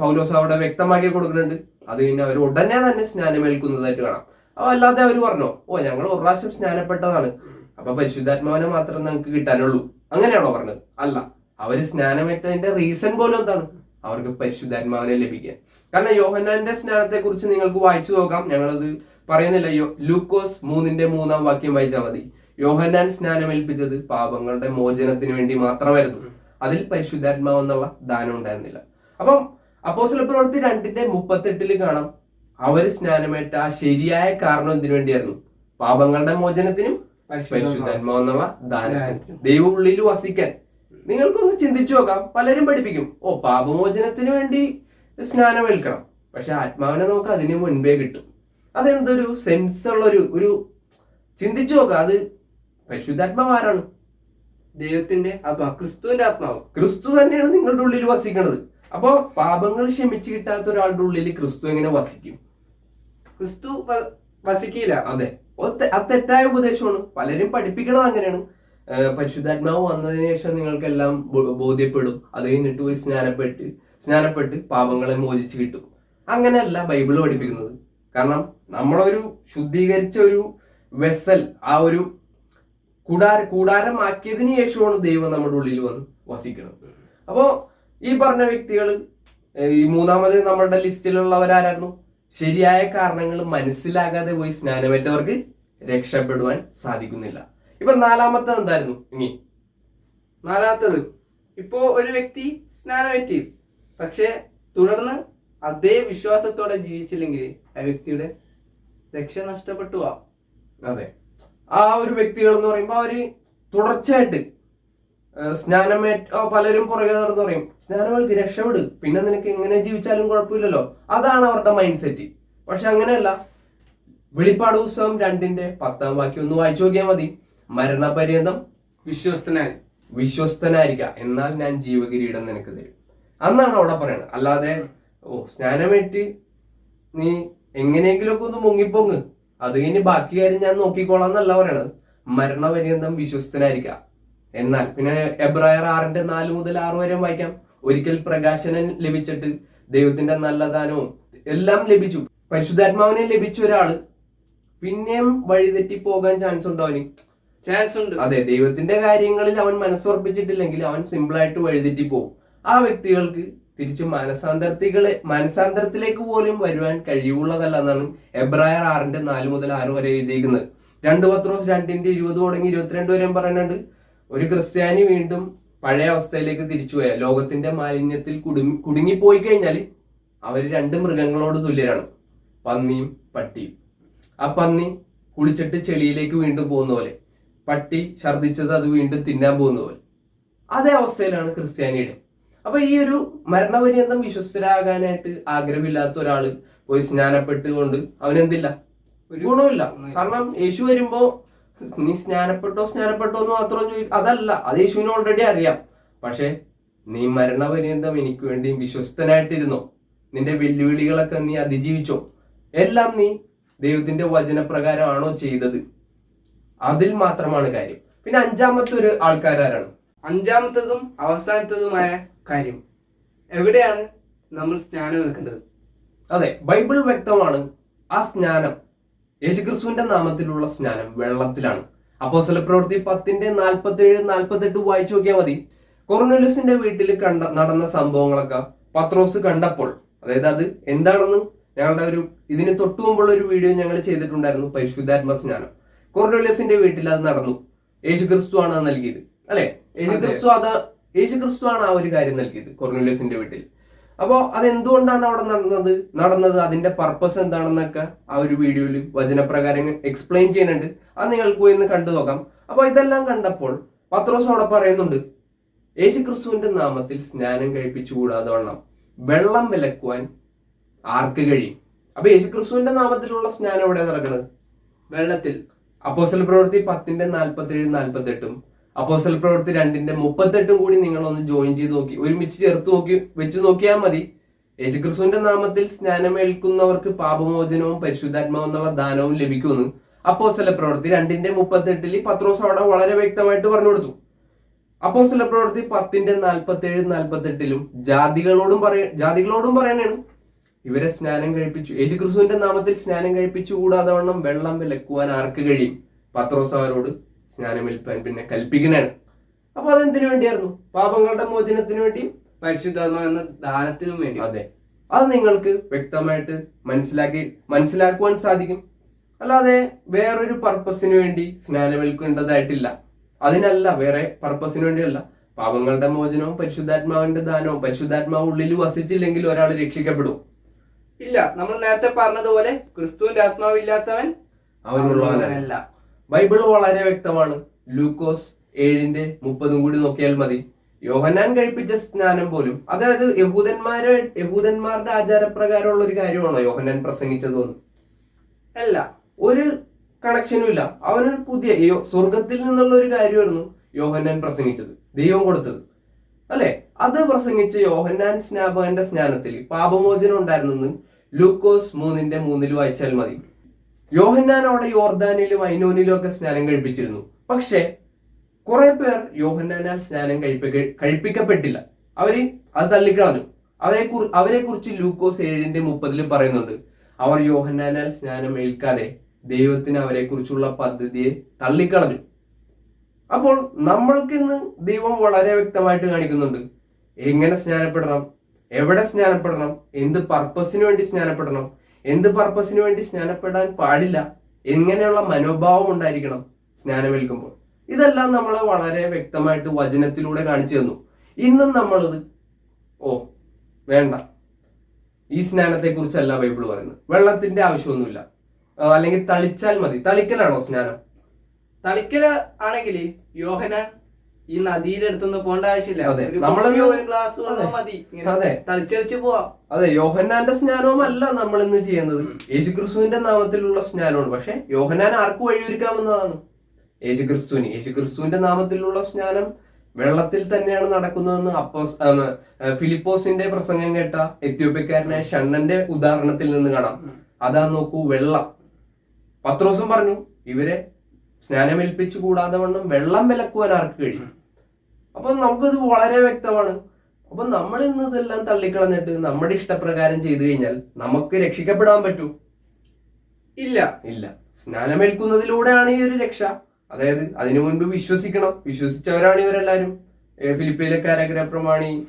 പൗലോസ് അവിടെ വ്യക്തമാക്കി കൊടുക്കുന്നുണ്ട്. അത് കഴിഞ്ഞ് അവർ ഉടനെ തന്നെ സ്നാനമേൽക്കുന്നതായിട്ട് കാണാം. അല്ലാതെ അവർ പറഞ്ഞോ? ഓ ഞങ്ങൾ ഒരു പ്രാവശ്യം സ്നാനപ്പെട്ടതാണ്. അപ്പൊ പരിശുദ്ധാത്മാവിനെ മാത്രം നമുക്ക് കിട്ടാനുള്ളൂ. അങ്ങനെയാണോ പറഞ്ഞത്? അല്ല. അവർ സ്നാനമേറ്റതിന്റെ റീസൺ പോലും എന്താണ്? അവർക്ക് പരിശുദ്ധാത്മാവിനെ ലഭിക്കാൻ. കാരണം യോഹന്നാന്റെ സ്നാനത്തെ കുറിച്ച് നിങ്ങൾക്ക് വായിച്ചു നോക്കാം. ഞങ്ങളത് പറയുന്നില്ല. ലൂക്കോസ് മൂന്നിന്റെ മൂന്നാം വാക്യം വായിച്ചാൽ മതി. യോഹന്നാൻ സ്നാനമേൽപ്പിച്ചത് പാപങ്ങളുടെ മോചനത്തിന് വേണ്ടി മാത്രമായിരുന്നു. അതിൽ പരിശുദ്ധാത്മാവ് എന്നുള്ള ദാനം ഉണ്ടായിരുന്നില്ല. അപ്പം അപ്പോസിലെ പ്രവൃത്തി രണ്ടിന്റെ മുപ്പത്തെട്ടിൽ കാണാം. അവർ സ്നാനമേറ്റ ആ ശരിയായ കാരണം എന്തിനു വേണ്ടിയായിരുന്നു? പാപങ്ങളുടെ മോചനത്തിനും പരിശുദ്ധാത്മാവ് എന്നുള്ള ദാനത്തിനും. ദൈവം ഉള്ളിൽ വസിക്കാൻ. നിങ്ങൾക്കൊന്ന് ചിന്തിച്ചു നോക്കാം. പലരും പഠിപ്പിക്കും ഓ പാപമോചനത്തിന് വേണ്ടി സ്നാനമേൽക്കണം. പക്ഷെ ആത്മാവിനെ നമുക്ക് അതിന് മുൻപേ കിട്ടും. അതെന്തൊരു സെൻസ് ഉള്ള ഒരു ഒരു ചിന്തിച്ചു നോക്കാം. അത് പരിശുദ്ധാത്മാവ് ആരാണ്? ദൈവത്തിന്റെ ആത്മാവ് ക്രിസ്തുവിന്റെ ആത്മാവ്. ക്രിസ്തു തന്നെയാണ് നിങ്ങളുടെ ഉള്ളിൽ വസിക്കുന്നത് അപ്പോ പാപങ്ങൾ ക്ഷമിച്ചു കിട്ടാത്ത ഒരാളുടെ ഉള്ളിൽ ക്രിസ്തു എങ്ങനെ വസിക്കും? ക്രിസ്തു വസിക്കില്ല അതെ. അത് തെറ്റായ ഉപദേശമാണ്. പലരും പഠിപ്പിക്കണത് അങ്ങനെയാണ്. പരിശുദ്ധാത്മാവ് വന്നതിന് ശേഷം നിങ്ങൾക്കെല്ലാം എല്ലാം ബോധ്യപ്പെടും. അത് കഴിഞ്ഞിട്ട് പോയി സ്നാനപ്പെട്ട് സ്നാനപ്പെട്ട് പാപങ്ങളെ മോചിച്ച് കിട്ടും. അങ്ങനെയല്ല ബൈബിൾ പഠിപ്പിക്കുന്നത്. കാരണം നമ്മളൊരു ശുദ്ധീകരിച്ച ഒരു വെസൽ ആ ഒരു കൂടാര കൂടാരമാക്കിയതിന് ശേഷമാണ് ദൈവം നമ്മുടെ ഉള്ളിൽ വന്ന് വസിക്കുന്നത് അപ്പോ ഈ പറഞ്ഞ വ്യക്തികൾ ഈ മൂന്നാമത് നമ്മളുടെ ലിസ്റ്റിലുള്ളവരാരായിരുന്നു? ശരിയായ കാരണങ്ങൾ മനസ്സിലാകാതെ പോയി സ്നാനമേറ്റവർക്ക് രക്ഷപ്പെടുവാൻ സാധിക്കുന്നില്ല. ഇപ്പൊ നാലാമത്തെ എന്തായിരുന്നു? ഇനി. നാലാമത്തത്. ഇപ്പോ ഒരു വ്യക്തി സ്നാനമേറ്റി. പക്ഷെ തുടർന്ന് അതേ വിശ്വാസത്തോടെ ജീവിച്ചില്ലെങ്കിൽ ആ വ്യക്തിയുടെ രക്ഷ നഷ്ടപ്പെട്ടു അതെ. ആ ഒരു വ്യക്തികൾ എന്ന് പറയുമ്പോൾ അവർ തുടർച്ചയായിട്ട് ഏഹ് സ്നാനമേ പലരും പുറകെ നടന്ന് പറയും സ്നാനമേൽക്ക് രക്ഷപ്പെടും. പിന്നെ നിനക്ക് എങ്ങനെ ജീവിച്ചാലും കുഴപ്പമില്ലല്ലോ. അതാണ് അവരുടെ മൈൻഡ് സെറ്റ് പക്ഷെ അങ്ങനെയല്ല. വെളിപ്പാട് പുസ്തകം രണ്ടിന്റെ പത്താം വാക്യം ഒന്ന് വായിച്ചു നോക്കിയാൽ മതി. മരണപര്യന്തം വിശ്വസ്തനായി. വിശ്വസ്തനായിരിക്കുക എന്നാൽ ഞാൻ ജീവകിരീടം നിനക്ക് തരും. അന്നാണ് അവിടെ പറയുന്നത് അല്ലാതെ ഓ സ്നാനമേറ്റ് നീ എങ്ങനെയെങ്കിലുമൊക്കെ ഒന്ന് മുങ്ങിപ്പോങ്ങ്. അത് കഴിഞ്ഞ് ബാക്കി കാര്യം ഞാൻ നോക്കിക്കോളാം എന്നല്ല പറയണത്. മരണപര്യന്തം വിശ്വസ്തനായിരിക്കുക എന്നാൽ പിന്നെ എബ്രായർ ആറിന്റെ നാല് മുതൽ ആറ് വരെ വായിക്കാം. ഒരിക്കൽ പ്രകാശനം ലഭിച്ചിട്ട് ദൈവത്തിന്റെ നല്ല ദാനവും എല്ലാം ലഭിച്ചു. പരിശുദ്ധാത്മാവിനെ ലഭിച്ച ഒരാൾ പിന്നെയും വഴിതെറ്റി പോകാൻ ചാൻസ് ഉണ്ടോ അവന്? ചാൻസ് ഉണ്ട്. അതെ ദൈവത്തിന്റെ കാര്യങ്ങളിൽ അവൻ മനസ്സുറപ്പിച്ചിട്ടില്ലെങ്കിൽ അവൻ സിമ്പിൾ ആയിട്ട് വഴിതെറ്റി പോകും. ആ വ്യക്തികൾക്ക് തിരിച്ച് മനസാന്തരത്തികളെ മനസാന്തരത്തിലേക്ക് പോലും വരുവാൻ കഴിവുള്ളതല്ല എന്നാണ് എബ്രായർ ആറിന്റെ നാല് മുതൽ ആറ് വരെ എഴുതിയിരിക്കുന്നത്. രണ്ട് പത്രോസ് രണ്ടിന്റെ ഇരുപത് തുടങ്ങി ഇരുപത്തിരണ്ട് വരെയും പറയുന്നുണ്ട്. ഒരു ക്രിസ്ത്യാനി വീണ്ടും പഴയ അവസ്ഥയിലേക്ക് തിരിച്ചു പോയാൽ ലോകത്തിന്റെ മാലിന്യത്തിൽ കുടുങ്ങി കുടുങ്ങിപ്പോയി കഴിഞ്ഞാൽ അവർ രണ്ട് മൃഗങ്ങളോട് തുല്യരാണ്. പന്നിയും പട്ടിയും. ആ പന്നി കുളിച്ചിട്ട് ചെളിയിലേക്ക് വീണ്ടും പോകുന്ന പോലെ പട്ടി ഛർദിച്ചത് അത് വീണ്ടും തിന്നാൻ പോകുന്ന പോലെ. അതേ അവസ്ഥയിലാണ് ക്രിസ്ത്യാനിയുടെ. അപ്പൊ ഈ ഒരു മരണപര്യന്തം വിശ്വസ്തരാകാനായിട്ട് ആഗ്രഹമില്ലാത്ത ഒരാൾ പോയി സ്നാനപ്പെട്ടുകൊണ്ട് അവനെന്തില്ല? ഗുണമില്ല. കാരണം യേശു വരുമ്പോ നീ സ്നാനപ്പെട്ടോ സ്നാനപ്പെട്ടോ എന്ന് മാത്രം ചോദിക്കും അതല്ല അത് യേശുവിന് ഓൾറെഡി അറിയാം. പക്ഷെ നീ മരണപര്യന്തം എനിക്ക് വേണ്ടി വിശ്വസ്തനായിട്ടിരുന്നോ. നിന്റെ വെല്ലുവിളികളൊക്കെ നീ അതിജീവിച്ചോ? എല്ലാം നീ ദൈവത്തിന്റെ വചനപ്രകാരമാണോ ചെയ്തത്. അതിൽ മാത്രമാണ് കാര്യം. പിന്നെ അഞ്ചാമത്തെ ഒരു ആൾക്കാരാരാണ്. അഞ്ചാമത്തതും അവസാനത്തതുമായ കാര്യം. എവിടെയാണ് നമ്മൾ സ്നാനം എടുക്കേണ്ടത്? അതെ ബൈബിൾ വ്യക്തമാണ് ആ സ്നാനം യേശുക്രിസ്തുവിന്റെ നാമത്തിലുള്ള സ്നാനം വെള്ളത്തിലാണ്. അപ്പോ പ്രവൃത്തി പത്തിന്റെ നാൽപ്പത്തി ഏഴ് നാൽപ്പത്തി എട്ട് വായിച്ചു നോക്കിയാൽ മതി. കൊർണലിയസിന്റെ വീട്ടിൽ കണ്ട നടന്ന സംഭവങ്ങളൊക്കെ പത്രോസ് കണ്ടപ്പോൾ അതായത് അത് എന്താണെന്ന് ഞങ്ങളുടെ ഒരു ഇതിന് തൊട്ടു മുമ്പുള്ള ഒരു വീഡിയോ ഞങ്ങൾ ചെയ്തിട്ടുണ്ടായിരുന്നു പരിശുദ്ധാത്മ സ്നാനം. കൊർണലിയസിന്റെ വീട്ടിൽ അത് നടന്നു. യേശുക്രിസ്തു ആണ് നൽകിയത് അല്ലെ? യേശുക്രിസ്തു അത് യേശുക്രിസ്തു ആണ് ആ ഒരു കാര്യം നൽകിയത് കൊർണലിയസിന്റെ വീട്ടിൽ. അപ്പോ അതെന്തുകൊണ്ടാണ് അവിടെ നടന്നത്? നടന്നത് അതിന്റെ പർപ്പസ് എന്താണെന്നൊക്കെ ആ ഒരു വീഡിയോയിൽ വചനപ്രകാരം എക്സ്പ്ലെയിൻ ചെയ്യുന്നുണ്ട്. അത് നിങ്ങൾക്ക് പോയി ഒന്ന് കണ്ടു നോക്കാം. അപ്പോൾ ഇതെല്ലാം കണ്ടപ്പോൾ പത്രോസ് അവിടെ പറയുന്നുണ്ട് യേശു ക്രിസ്തുവിന്റെ നാമത്തിൽ സ്നാനം കഴിപ്പിച്ചുകൂടാതെ വണ്ണം. വെള്ളം വിലക്കുവാൻ ആർക്ക് കഴിയും? അപ്പൊ യേശുക്രിസ്തുവിന്റെ നാമത്തിലുള്ള സ്നാനം എവിടെയാണ് നടക്കുന്നത്? വെള്ളത്തിൽ. അപ്പോസൽ പ്രവൃത്തി പത്തിന്റെ നാൽപ്പത്തി ഏഴ് നാൽപ്പത്തി എട്ടും അപ്പോസ്റ്റൽ പ്രവൃത്തി രണ്ടിന്റെ മുപ്പത്തെട്ടും കൂടി നിങ്ങൾ ഒന്ന് ജോയിൻ ചെയ്ത് നോക്കി. ഒരുമിച്ച് ചേർത്ത് നോക്കി വെച്ച് നോക്കിയാൽ മതി. യേശുക്രിസ്തുവിന്റെ നാമത്തിൽ സ്നാനമേൽക്കുന്നവർക്ക് പാപമോചനവും പരിശുദ്ധാത്മാവെന്നുള്ള ദാനവും ലഭിക്കുമെന്ന് അപ്പോസ്റ്റല പ്രവൃത്തി രണ്ടിന്റെ മുപ്പത്തെട്ടിൽ പത്രോസ് അവിടെ വളരെ വ്യക്തമായിട്ട് പറഞ്ഞു കൊടുത്തു. അപ്പോസ്റ്റല പ്രവൃത്തി പത്തിന്റെ നാൽപ്പത്തി ഏഴ് നാൽപ്പത്തി ജാതികളോടും പറയ ജാതികളോടും പറയാനാണ് ഇവരെ സ്നാനം കഴിപ്പിച്ചു. യേശുക്രിസ്തുവിന്റെ നാമത്തിൽ സ്നാനം കഴിപ്പിച്ചു കൂടാതെ വണ്ണം വെള്ളം വിലക്കുവാൻ ആർക്ക് കഴിയും? പത്രോസ് അവരോട് സ്നാനമേൽപ്പാൻ പിന്നെ കൽപ്പിക്കണാണ് അപ്പൊ അതെന്തിനു വേണ്ടിയായിരുന്നു? പാപങ്ങളുടെ മോചനത്തിന് വേണ്ടി? പരിശുദ്ധാത്മ എന്ന ദാനത്തിനും വേണ്ടി. അതെ. അത് നിങ്ങൾക്ക് വ്യക്തമായിട്ട് മനസ്സിലാക്കി മനസ്സിലാക്കുവാൻ സാധിക്കും. അല്ലാതെ വേറൊരു പർപ്പസിന് വേണ്ടി സ്നാനമേൽക്കേണ്ടതായിട്ടില്ല. അതിനല്ല വേറെ പർപ്പസിന് വേണ്ടിയല്ല. പാപങ്ങളുടെ മോചനവും പരിശുദ്ധാത്മാവിന്റെ ദാനവും പരിശുദ്ധാത്മാവ് ഉള്ളിൽ വസിച്ചില്ലെങ്കിൽ ഒരാൾ രക്ഷിക്കപ്പെടും. ഇല്ല നമ്മൾ നേരത്തെ പറഞ്ഞതുപോലെ ക്രിസ്തുവിന്റെ ആത്മാവില്ലാത്തവൻ അവനുള്ളവനല്ല. ബൈബിൾ വളരെ വ്യക്തമാണ്. ലൂക്കോസ് ഏഴിന്റെ മുപ്പതും കൂടി നോക്കിയാൽ മതി. യോഹന്നാൻ കഴിപ്പിച്ച സ്നാനം പോലും അതായത് യഹൂദന്മാരെ യഹൂദന്മാരുടെ ആചാരപ്രകാരമുള്ള ഒരു കാര്യമാണോ യോഹന്നാൻ പ്രസംഗിച്ചതെന്ന് അല്ല ഒരു കണക്ഷനും ഇല്ല. അവനൊരു പുതിയ സ്വർഗത്തിൽ നിന്നുള്ള ഒരു കാര്യമായിരുന്നു യോഹന്നാൻ പ്രസംഗിച്ചത് ദൈവം കൊടുത്തത്. അല്ലെ? അത് പ്രസംഗിച്ച യോഹന്നാൻ സ്നാപകന്റെ സ്നാനത്തിൽ പാപമോചനം ഉണ്ടായിരുന്നെന്ന് ലൂക്കോസ് മൂന്നിന്റെ മൂന്നിൽ വായിച്ചാൽ മതി. യോഹന്നാൻ അവിടെ യോർദാനിലും ഐനോനിലും ഒക്കെ സ്നാനം കഴിപ്പിച്ചിരുന്നു. പക്ഷെ കുറെ പേർ യോഹന്നാനാൽ സ്നാനം കഴിപ്പിക്ക കഴിപ്പിക്കപ്പെട്ടില്ല. അവർ അത് തള്ളിക്കളഞ്ഞു. അവരെ അവരെ കുറിച്ച് ലൂക്കോസ് ഏഴിന്റെ മുപ്പതിൽ പറയുന്നുണ്ട്. അവർ യോഹന്നാനാൽ സ്നാനം ഏൽക്കാതെ ദൈവത്തിന് അവരെ കുറിച്ചുള്ള പദ്ധതിയെ തള്ളിക്കളഞ്ഞു. അപ്പോൾ നമ്മൾക്ക് ഇന്ന് ദൈവം വളരെ വ്യക്തമായിട്ട് കാണിക്കുന്നുണ്ട്. എങ്ങനെ സ്നാനപ്പെടണം? എവിടെ സ്നാനപ്പെടണം? എന്ത് പർപ്പസിന് വേണ്ടി സ്നാനപ്പെടണം? എന്ത് പർപ്പസിന് വേണ്ടി സ്നാനപ്പെടാൻ പാടില്ല? എങ്ങനെയുള്ള മനോഭാവം ഉണ്ടായിരിക്കണം സ്നാനമേൽക്കുമ്പോൾ? ഇതെല്ലാം നമ്മൾ വളരെ വ്യക്തമായിട്ട് വചനത്തിലൂടെ കാണിച്ചു തന്നു. ഇന്നും നമ്മളത് ഓ വേണ്ട. ഈ സ്നാനത്തെ കുറിച്ചല്ല ബൈബിൾ പറയുന്നത്. വെള്ളത്തിന്റെ ആവശ്യമൊന്നുമില്ല. അല്ലെങ്കിൽ തളിച്ചാൽ മതി. തളിക്കലാണോ സ്നാനം? തളിക്കൽ ആണെങ്കിൽ യോഹനാൻ ഈ നദിയുടെ അടുത്തൊന്നും പോകേണ്ട ആവശ്യമില്ല. ഒരു ഗ്ലാസ് വെള്ളം. മതി. അതെ. തളിച്ചളിച്ച് പോവാം. അതെ യോഹന്നാന്റെ സ്നാനവും അല്ല നമ്മൾ ഇന്ന് ചെയ്യുന്നത്. യേശു ക്രിസ്തുവിന്റെ നാമത്തിലുള്ള സ്നാനമാണ്. പക്ഷെ യോഹന്നാൻ ആർക്ക് വഴിയൊരുക്കാമെന്നതാണ് യേശു ക്രിസ്തുവിന് യേശു ക്രിസ്തുവിന്റെ നാമത്തിലുള്ള സ്നാനം വെള്ളത്തിൽ തന്നെയാണ് നടക്കുന്നതെന്ന് അപ്പോസ് ഫിലിപ്പോസിന്റെ പ്രസംഗം കേട്ട എത്യോപ്യക്കാരനെ ഷണ്ണന്റെ ഉദാഹരണത്തിൽ നിന്ന് കാണാം. അതാ നോക്കൂ വെള്ളം. പത്രോസും പറഞ്ഞു ഇവരെ സ്നാനമേൽപ്പിച്ചു കൂടാതെ വണ്ണം വെള്ളം വിലക്കുവാൻ ആർക്ക് കഴിയും? അപ്പൊ നമുക്കത് വളരെ വ്യക്തമാണ്. അപ്പൊ നമ്മൾ ഇന്ന് ഇതെല്ലാം തള്ളിക്കളഞ്ഞിട്ട് നമ്മുടെ ഇഷ്ടപ്രകാരം ചെയ്തു കഴിഞ്ഞാൽ നമുക്ക് രക്ഷിക്കപ്പെടാൻ പറ്റൂ? ഇല്ല. ഇല്ല. സ്നാനമേൽക്കുന്നതിലൂടെയാണ് ഈ ഒരു രക്ഷ. അതായത് അതിനു മുൻപ് വിശ്വസിക്കണം. വിശ്വസിച്ചവരാണ് ഇവരെല്ലാരും. ഫിലിപ്പീനിലെ കാരാഗ്രഹ കാരാഗ്ര പ്രമാണി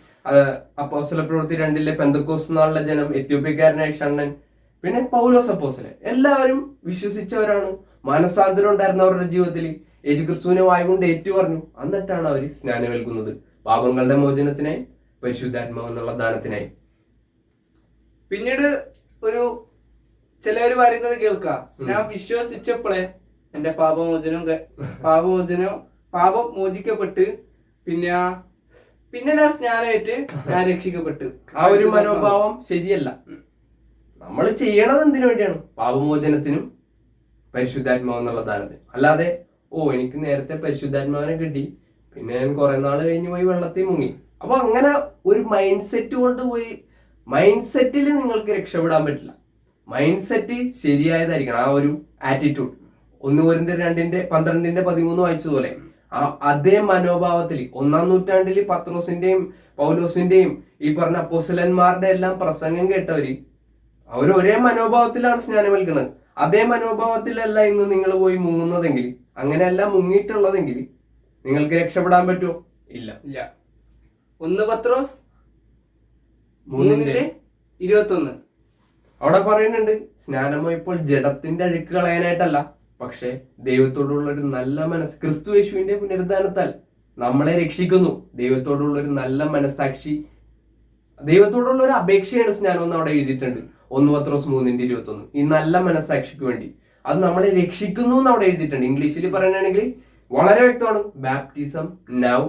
അപ്പോസല പ്രവൃത്തി രണ്ടിലെ പെന്തക്കോസ് നാളിലെ ജനം എത്യോപ്യക്കാരനായ ഷണ്ണൻ പിന്നെ പൗലോസ് അപ്പോസ്തലൻ. എല്ലാവരും വിശ്വസിച്ചവരാണ്. മാനസാന്തരം ഉണ്ടായിരുന്ന അവരുടെ ജീവിതത്തിൽ യേശു ക്രിസ്തുവിനെ വായുകൊണ്ട് ഏറ്റു പറഞ്ഞു എന്നിട്ടാണ് അവർ സ്നാനമേൽക്കുന്നത്. പാപങ്ങളുടെ മോചനത്തിനായി പരിശുദ്ധാത്മാവ് എന്നുള്ള ദാനത്തിനായി. പിന്നീട് ഒരു ചിലവര് പറയുന്നത് കേൾക്കാം. ഞാൻ വിശ്വസിച്ചപ്പോഴേ എന്റെ പാപമോചനം പാപമോചനം പാപം മോചിക്കപ്പെട്ട് പിന്നെ പിന്നെ ഞാൻ സ്നാനമായിട്ട് ഞാൻ രക്ഷിക്കപ്പെട്ടു. ആ ഒരു മനോഭാവം ശരിയല്ല. നമ്മൾ ചെയ്യണത് എന്തിനു വേണ്ടിയാണ്? പാപമോചനത്തിനും പരിശുദ്ധാത്മാവ് എന്നുള്ള ദാനത്തിന് അല്ലാതെ ഓ എനിക്ക് നേരത്തെ പരിശുദ്ധാത്മാവിനെ കിട്ടി. പിന്നെ ഞാൻ കുറെ നാൾ കഴിഞ്ഞ് പോയി വെള്ളത്തിൽ മുങ്ങി. അപ്പൊ അങ്ങനെ ഒരു മൈൻഡ് സെറ്റ് കൊണ്ട് പോയി മൈൻഡ് സെറ്റിൽ നിങ്ങൾക്ക് രക്ഷപ്പെടാൻ പറ്റില്ല. മൈൻഡ് സെറ്റ് ശരിയായതായിരിക്കണം ആ ഒരു ആറ്റിറ്റ്യൂഡ് ഒന്ന് പോരിന്റെ രണ്ടിന്റെ പന്ത്രണ്ടിന്റെ പതിമൂന്ന് വായിച്ചതുപോലെ. ആ അതേ മനോഭാവത്തിൽ ഒന്നാം നൂറ്റാണ്ടിൽ പത്രോസിന്റെയും പൗലോസിന്റെയും ഈ പറഞ്ഞ അപ്പോസലന്മാരുടെ എല്ലാം പ്രസംഗം കേട്ടവര് അവർ ഒരേ മനോഭാവത്തിലാണ് സ്നാനം നൽകുന്നത് അതേ മനോഭാവത്തിലല്ല ഇന്ന് നിങ്ങൾ പോയി മുങ്ങുന്നതെങ്കിൽ അങ്ങനെയല്ല മുങ്ങിയിട്ടുള്ളതെങ്കിൽ നിങ്ങൾക്ക് രക്ഷപ്പെടാൻ പറ്റുമോ? ഇല്ല. ഇല്ല. ഒന്ന് പത്രോസ് മൂന്നിന്റെ മൂന്നിന്റെ ഇരുപത്തി ഒന്ന് അവിടെ പറയുന്നുണ്ട് സ്നാനമോ ഇപ്പോൾ ജഡത്തിന്റെ അഴുക്ക് കളയാനായിട്ടല്ല പക്ഷെ ദൈവത്തോടുള്ള ഒരു നല്ല മനസ്സ് ക്രിസ്തു യേശുവിന്റെ പുനരുദ്ധാനത്താൽ നമ്മളെ രക്ഷിക്കുന്നു. ദൈവത്തോടുള്ള ഒരു നല്ല മനസ്സാക്ഷി ദൈവത്തോടുള്ള ഒരു അപേക്ഷയാണ് സ്നാനം എന്ന് അവിടെ എഴുതിയിട്ടുണ്ട്. ഒന്ന് പത്രോസ് മൂന്നിന്റെ ഇരുപത്തി ഒന്ന് ഈ നല്ല മനസ്സാക്ഷിക്ക് വേണ്ടി. അത് നമ്മളെ രക്ഷിക്കുന്നു എന്ന് അവിടെ എഴുതിയിട്ടുണ്ട്. ഇംഗ്ലീഷിൽ പറയുകയാണെങ്കിൽ വളരെ വ്യക്തമാണ്. ബാപ്റ്റിസം നൗ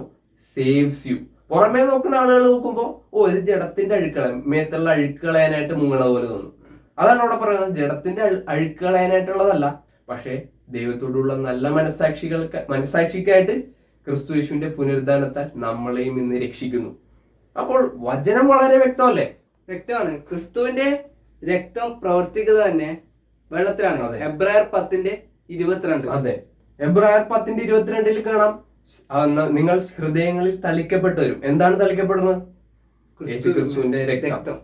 സേവ്സ് യു പുറമേ നോക്കുന്ന ആളുകൾ നോക്കുമ്പോൾ ഓ ഇത് ജഡത്തിന്റെ അഴുക്കള മേത്തുള്ള അഴുക്കളയാനായിട്ട് മുങ്ങണ പോലെ തോന്നും. അതാണ് അവിടെ പറയുന്നത്. ജഡത്തിന്റെ അഴുക്കളയാനായിട്ടുള്ളതല്ല അഴുക്ക് കളയാനായിട്ടുള്ളതല്ല പക്ഷേ ദൈവത്തോടുള്ള നല്ല മനസ്സാക്ഷികൾക്ക് മനസ്സാക്ഷിക്കായിട്ട് ക്രിസ്തു യേശുവിന്റെ പുനരുദ്ധാനത്താൽ നമ്മളെയും ഇന്ന് രക്ഷിക്കുന്നു. അപ്പോൾ വചനം വളരെ വ്യക്തമല്ലേ? വ്യക്തമാണ്. ക്രിസ്തുവിന്റെ രക്തം പ്രവർത്തിക്കുന്നത് തന്നെ വെള്ളത്തിലാണ്. എബ്രായർ പത്തിന്റെ ഇരുപത്തിരണ്ട്. അതെ. എബ്രായർ പത്തിന്റെ ഇരുപത്തിരണ്ടിൽ കാണാം. നിങ്ങൾ ഹൃദയങ്ങളിൽ തളിക്കപ്പെട്ടു വരും എന്താണ് തളിക്കപ്പെടുന്നത്? ക്രിസ്തുവിന്റെ രക്തം.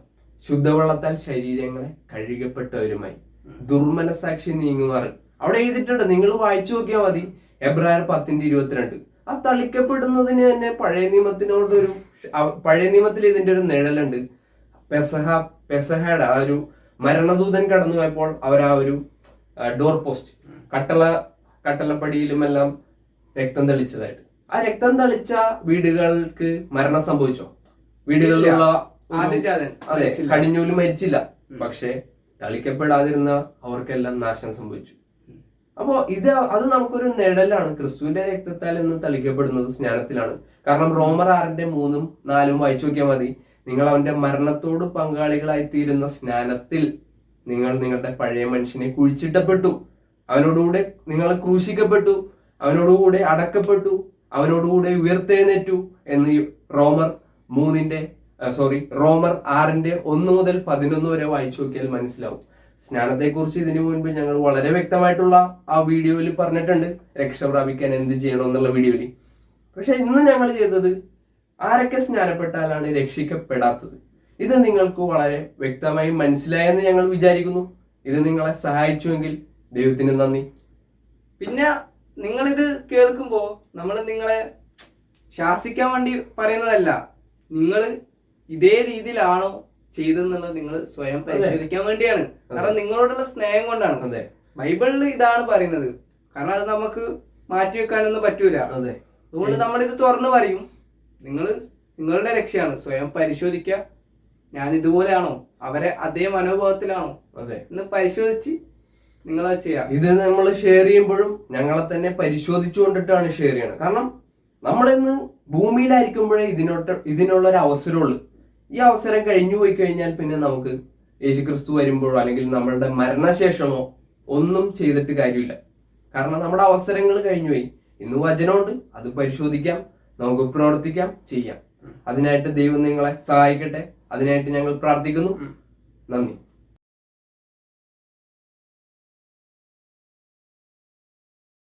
ശുദ്ധവെള്ളത്താൽ ശരീരങ്ങളെ കഴുകപ്പെട്ടവരുമായി ദുർമനസാക്ഷി നീങ്ങുമാറ്. അവിടെ എഴുതിട്ടുണ്ട് നിങ്ങൾ വായിച്ചു നോക്കിയാൽ മതി. എബ്രായർ പത്തിന്റെ ഇരുപത്തിരണ്ട്. ആ തളിക്കപ്പെടുന്നതിന് തന്നെ പഴയ നിയമത്തിനോടൊരു പഴയ നിയമത്തിൽ ഇതിന്റെ ഒരു നിഴലുണ്ട്. പെസഹ പെസഹയുടെ ആ ഒരു മരണദൂതൻ കടന്നു പോയപ്പോൾ അവർ ആ ഒരു ഡോർ പോസ്റ്റ് കട്ടള കട്ടളപ്പടിയിലുമെല്ലാം രക്തം തെളിച്ചതായിട്ട്. ആ രക്തം തെളിച്ച വീടുകൾക്ക് മരണം സംഭവിച്ചോ? വീടുകളിലുള്ള അതെ. കടിഞ്ഞൂൽ മരിച്ചില്ല. പക്ഷേ തളിക്കപ്പെടാതിരുന്ന അവർക്കെല്ലാം നാശം സംഭവിച്ചു. അപ്പോ ഇത് അത് നമുക്കൊരു നിഴലാണ് ക്രിസ്തുവിന്റെ രക്തത്താൽ ഇന്ന് തളിക്കപ്പെടുന്നത് സ്നാനത്തിലാണ്. കാരണം റോമർ ആറിന്റെ മൂന്നും നാലും വായിച്ചു നോക്കിയാൽ മതി. നിങ്ങൾ അവന്റെ മരണത്തോട് പങ്കാളികളായി തീരുന്ന സ്നാനത്തിൽ നിങ്ങൾ നിങ്ങളുടെ പഴയ മനുഷ്യനെ കുഴിച്ചിട്ടപ്പെട്ടു. അവനോടുകൂടെ നിങ്ങൾ ക്രൂശിക്കപ്പെട്ടു. അവനോടുകൂടെ അടക്കപ്പെട്ടു. അവനോടുകൂടെ ഉയർത്തെഴുന്നേറ്റു എന്ന് റോമർ മൂന്നിന്റെ സോറി റോമർ ആറിന്റെ ഒന്ന് മുതൽ പതിനൊന്ന് വരെ വായിച്ചു നോക്കിയാൽ മനസ്സിലാവും. സ്നാനത്തെക്കുറിച്ച് ഇതിനു മുൻപ് ഞങ്ങൾ വളരെ വ്യക്തമായിട്ടുള്ള ആ വീഡിയോയിൽ പറഞ്ഞിട്ടുണ്ട്. രക്ഷ പ്രാപിക്കാൻ എന്ത് ചെയ്യണം എന്നുള്ള വീഡിയോയിൽ. പക്ഷെ ഇന്ന് ഞങ്ങൾ ചെയ്തത് ആരൊക്കെ സ്നാനപ്പെട്ടാലാണ് രക്ഷിക്കപ്പെടാത്തത്? ഇത് നിങ്ങൾക്ക് വളരെ വ്യക്തമായി മനസ്സിലായെന്ന് ഞങ്ങൾ വിചാരിക്കുന്നു. ഇത് നിങ്ങളെ സഹായിച്ചുവെങ്കിൽ ദൈവത്തിന് നന്ദി. പിന്നെ നിങ്ങളിത് കേൾക്കുമ്പോൾ നമ്മൾ നിങ്ങളെ ശാസിക്കാൻ വേണ്ടി പറയുന്നതല്ല നിങ്ങൾ ഇതേ രീതിയിലാണോ ചെയ്തെന്നുള്ളത് നിങ്ങൾ സ്വയം പരിശോധിക്കാൻ വേണ്ടിയാണ്. കാരണം നിങ്ങളോടുള്ള സ്നേഹം കൊണ്ടാണ്. അതെ. ബൈബിളിൽ ഇതാണ് പറയുന്നത്. കാരണം അത് നമുക്ക് മാറ്റി വെക്കാനൊന്നും പറ്റൂല. അതെ. അതുകൊണ്ട് നമ്മൾ ഇത് തുറന്നു പറയും. നിങ്ങൾ നിങ്ങളുടെ രക്ഷയാണ്. സ്വയം പരിശോധിക്കുക ഞാൻ ഇതുപോലെയാണോ? അവരെ അതേ മനോഭാവത്തിലാണോ? അതെ. എന്ന് പരിശോധിച്ച് നിങ്ങളത് ചെയ്യാം. ഇത് നമ്മൾ ഷെയർ ചെയ്യുമ്പോഴും ഞങ്ങളെ തന്നെ പരിശോധിച്ചുകൊണ്ടിട്ടാണ് ഷെയർ ചെയ്യണം കാരണം നമ്മളിന്ന് ഭൂമിയിലായിരിക്കുമ്പോഴേ ഇതിനോട്ട് ഇതിനുള്ള ഒരു അവസരമുള്ളൂ. ഈ അവസരം കഴിഞ്ഞു പോയി കഴിഞ്ഞാൽ പിന്നെ നമുക്ക് യേശു ക്രിസ്തു വരുമ്പോഴോ അല്ലെങ്കിൽ നമ്മളുടെ മരണശേഷമോ ഒന്നും ചെയ്തിട്ട് കാര്യമില്ല. കാരണം നമ്മുടെ അവസരങ്ങൾ കഴിഞ്ഞുപോയി ഇന്ന് വചനമുണ്ട്. അത് പരിശോധിക്കാം. നമുക്ക് പ്രവർത്തിക്കാം ചെയ്യാം. അതിനായിട്ട് ദൈവം നിങ്ങളെ സഹായിക്കട്ടെ. അതിനായിട്ട് ഞങ്ങൾ പ്രാർത്ഥിക്കുന്നു. നന്ദി.